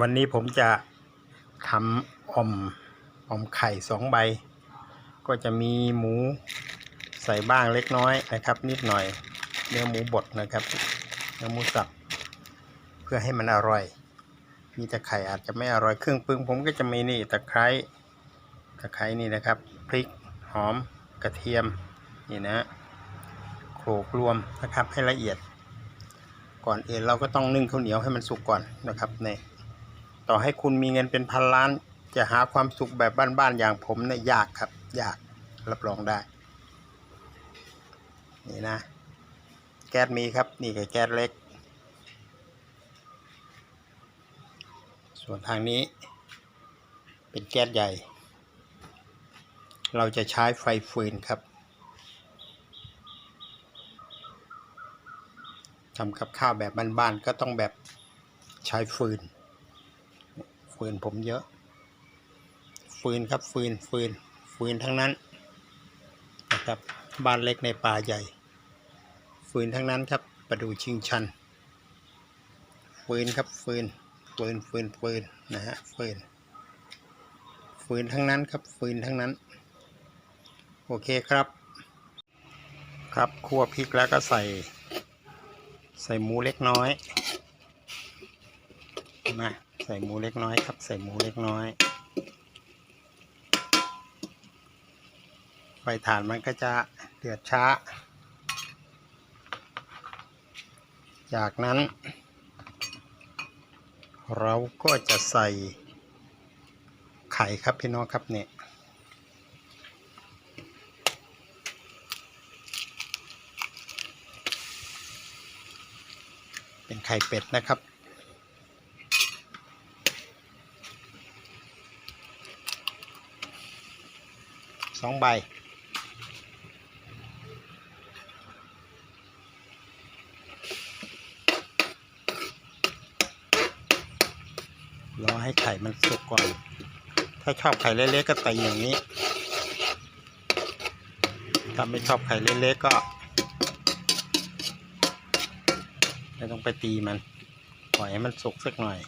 วันนี้ผมจะทำอมอมไข่สองใบ ก็จะมีหมูใส่บ้างเล็กน้อยนะครับ นิดหน่อยเนื้อหมูบดนะครับเนื้อหมูสับเพื่อให้มันอร่อย มีแต่ไข่อาจจะไม่อร่อยเครื่องปรุงผมก็จะมีนี่ตะไคร้ตะไคร้นี่นะครับ พริกหอมกระเทียมนี่นะโขลกรวมนะครับให้ละเอียด ก่อนเอื่นเราก็ต้องนึ่งข้าวเหนียวให้มันสุกก่อนนะครับเนี่ย ต่อให้คุณมีเงินเป็นพันล้าน จะหาความสุขแบบบ้านๆอย่างผมเนี่ยยากครับ ยากรับรองได้ นี่นะ แก๊สมีครับ นี่คือแก๊สเล็ก ส่วนทางนี้ เป็นแก๊สใหญ่ เราจะใช้ไฟฟืนครับทำกับข้าวแบบบ้านๆก็ต้องแบบใช้ฟืน ฟืนผมเยอะ ฟืนครับฟืนฟืนฟืนทั้งนั้นนะครับบ้านเล็กในป่าใหญ่ ฟืนทั้งนั้นครับประดูชิงชัน ฟืนครับฟืนฟืนฟืนฟืนนะฮะฟืน ฟืนทั้งนั้นครับฟืนทั้งนั้น โอเคครับ ครับคั่วพริกแล้วก็ใส่ ใส่หมูเล็กน้อยมา ใส่หมูเล็กน้อยครับ ใส่หมูเล็กน้อย ไฟถ่านมันก็จะเดือดช้า จากนั้น เราก็จะใส่ไข่ครับพี่น้องครับเนี่ยเป็นไข่เป็ดนะครับ สองใบ รอให้ไข่มันสุกก่อน ถ้าชอบไข่เล็กๆก็ตีอย่างนี้ ถ้าไม่ชอบไข่เล็กๆก็ไม่ต้องไปตีมัน ปล่อยให้มันสุกสักหน่อย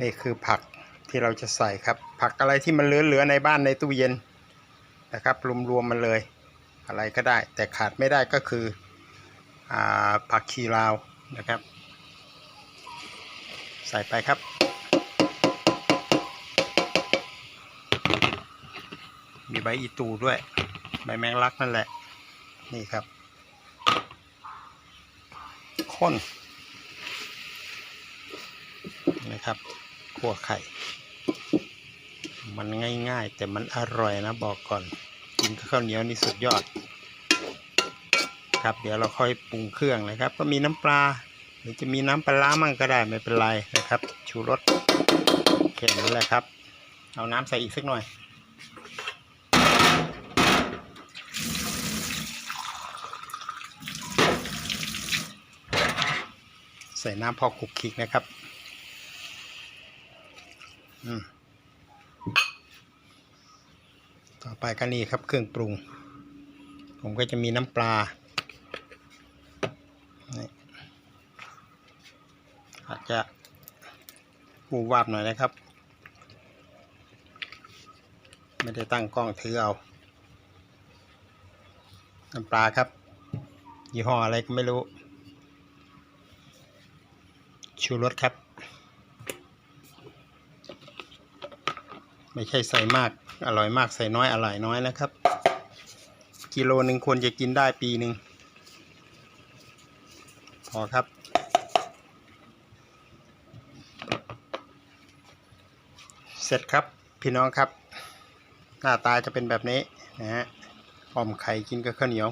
นี่คือผักที่เราจะใส่ครับ ผักอะไรที่มันเหลือๆในบ้านในตู้เย็นนะครับ รวมๆมันเลย อะไรก็ได้ แต่ขาดไม่ได้ก็คืออผักชีลาวนะครับ ใส่ไปครับมีใบอีตูด้วย ใบแมงลักนั่นแหละ นี่ครับข้นนะครับ ขั่วไข่ มันง่ายๆ แต่มันอร่อยนะบอกก่อน กินกับข้าวเหนียวนี่สุดยอด ครับเดี๋ยวเราค่อยปรุงเครื่องนะครับ ก็มีน้ำปลาหรือจะมีน้ำปลาร้ามั่งก็ได้ไม่เป็นไรนะครับ ชูรสแค่นี้แหละครับ เอาน้ำใส่อีกสักหน่อยใส่น้ำพอคลุกคลิกนะครับ ต่อไปก็นี่ครับเครื่องปรุง ผมก็จะมีน้ำปลาอาจจะหูวาบหน่อยนะครับ ไม่ได้ตั้งกล้องถือเอา น้ำปลาครับ ยี่ห้ออะไรก็ไม่รู้ ชูรสครับ ไม่ใช่ใส่มากอร่อยมากใส่น้อยอร่อยน้อยนะครับ กิโลหนึ่งควรจะกินได้ปีหนึ่งพอครับ เสร็จครับพี่น้องครับ หน้าตาจะเป็นแบบนี้นะฮะออมไข่กินกับข้าวเหนียว